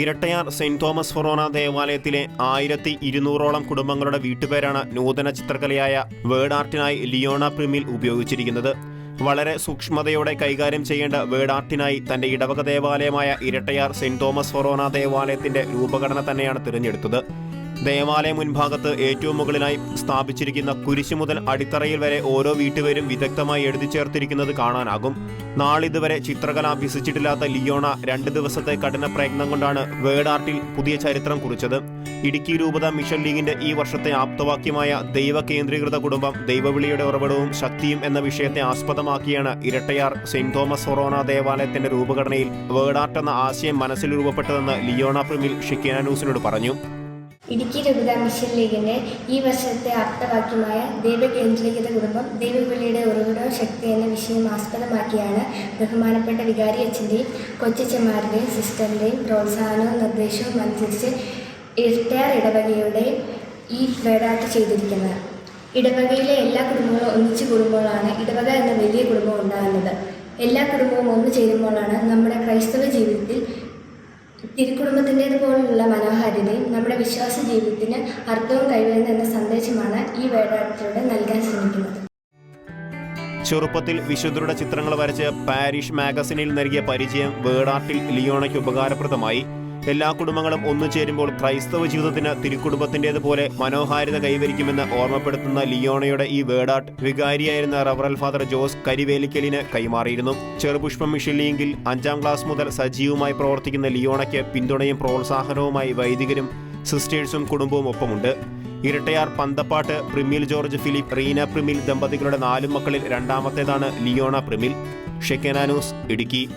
Irattayar saint Thomas ഫൊറോണ ദേവാലയത്തിലെ ആയിരത്തി ഇരുന്നൂറോളം കുടുംബങ്ങളുടെ വീട്ടുപേരാണ് നൂതന ചിത്രകലയായ വേർഡ് ആർട്ടിനായി ലിയോണ പ്രിമിൽ ഉപയോഗിച്ചിരിക്കുന്നത്. വളരെ സൂക്ഷ്മതയോടെ കൈകാര്യം ചെയ്യേണ്ട വേർഡ് ആർട്ടിനായി തന്റെ ഇടവക ദേവാലയമായ ഇരട്ടയാർ സെന്റ് തോമസ് ഫൊറോണ ദേവാലയത്തിന്റെ രൂപഘടന തന്നെയാണ് തിരഞ്ഞെടുത്തത്. ദേവാലയ മുൻഭാഗത്ത് ഏറ്റവും മുകളിലായി സ്ഥാപിച്ചിരിക്കുന്ന കുരിശു മുതൽ അടിത്തറയിൽ വരെ ഓരോ വീട്ടുപേരും വിദഗ്ധമായി എഴുതി ചേർത്തിരിക്കുന്നത് കാണാനാകും. നാളിതുവരെ ചിത്രകല അഭ്യസിച്ചിട്ടില്ലാത്ത ലിയോണ രണ്ട് ദിവസത്തെ കഠിന പ്രയത്നം കൊണ്ടാണ് വേർഡ് ആർട്ടിൽ പുതിയ ചരിത്രം കുറിച്ചത്. ഇടുക്കി രൂപത മിഷൻ ലീഗിന്റെ ഈ വർഷത്തെ ആപ്തവാക്യമായ ദൈവ കേന്ദ്രീകൃത കുടുംബം ദൈവവിളിയുടെ ഉറവിടവും ശക്തിയും എന്ന വിഷയത്തെ ആസ്പദമാക്കിയാണ് ഇരട്ടയാർ സെന്റ് തോമസ് ഫൊറോന ദേവാലയത്തിന്റെ രൂപഘടനയിൽ വേർഡ് ആർട്ട് എന്ന ആശയം മനസ്സിൽ രൂപപ്പെട്ടതെന്ന് ലിയോണ പ്രിമിൽ ഷിക്കേന ന്യൂസിനോട് പറഞ്ഞു. ഇടുക്കി രൂപത മിഷൻ ലീഗിന്റെ ഈ വർഷത്തെ ആപ്തവാക്യമായ ദൈവകേന്ദ്രീകൃത കുടുംബം ദൈവവിളിയുടെ ഉറവിടവും ശക്തി എന്ന വിഷയം ആസ്പദമാക്കിയാണ് ബഹുമാനപ്പെട്ട വികാരി അച്ഛന്റെയും കൊച്ചച്ചന്മാരുടെയും സിസ്റ്ററിന്റെയും പ്രോത്സാഹനവും നിർദ്ദേശവും അനുസരിച്ച് ഇരട്ടയാർ ഇടവകയുടെ ഈ വേടാട്ട് ചെയ്തിരിക്കുന്നത്. ഇടവകയിലെ എല്ലാ കുടുംബങ്ങളും ഒന്നിച്ചു കൂടുമ്പോഴാണ് ഇടവക എന്ന വലിയ കുടുംബം ഉണ്ടാകുന്നത്. എല്ലാ കുടുംബവും ഒന്നു ചേരുമ്പോഴാണ് നമ്മുടെ ക്രൈസ്തവ ജീവിതത്തിൽ തിരുക്കുടുംബത്തിന്റേതുപോലുള്ള മനോഹരം വിശ്വാസ ജീവിതത്തിന് അർത്ഥവും കൈവരുന്നു എന്ന സന്ദേശമാണ് ഈ വേദാർത്ഥിയുടെ നൽകാൻ ശ്രമിക്കുന്നത്. ചെറുപ്പത്തിൽ വിശുദ്ധരുടെ ചിത്രങ്ങൾ വരച്ച് പാരിഷ് മാഗസിനിൽ നൽകിയ പരിചയം വേർഡാർട്ടിൽ ലിയോണയ്ക്ക് ഉപകാരപ്രദമായി. എല്ലാ കുടുംബങ്ങളും ഒന്നു ചേരുമ്പോൾ ക്രൈസ്തവ ജീവിതത്തിന് തിരുക്കുടുംബത്തിന്റേതുപോലെ മനോഹാരിത കൈവരിക്കുമെന്ന് ഓർമ്മപ്പെടുത്തുന്ന ലിയോണയുടെ ഈ വേർഡാർട്ട് വികാരിയായിരുന്ന റവറൽ ഫാദർ ജോസ് കരിവേലിക്കലിന് കൈമാറിയിരുന്നു. ചെറുപുഷ്പം മിഷൻ ലീഗിൽ അഞ്ചാം ക്ലാസ് മുതൽ സജീവമായി പ്രവർത്തിക്കുന്ന ലിയോണയ്ക്ക് പിന്തുണയും പ്രോത്സാഹനവുമായി വൈദികരും സിസ്റ്റേഴ്സും കുടുംബവും ഒപ്പമുണ്ട്. ഇരട്ടയാർ പന്തപ്പാട്ട് പ്രിമിൽ ജോർജ് ഫിലിപ്പ് റീന പ്രിമിൽ ദമ്പതികളുടെ നാലു മക്കളിൽ രണ്ടാമത്തേതാണ് ലിയോണ പ്രിമിൽ. ഷെക്കനാനൂസ് ഇടുക്കി.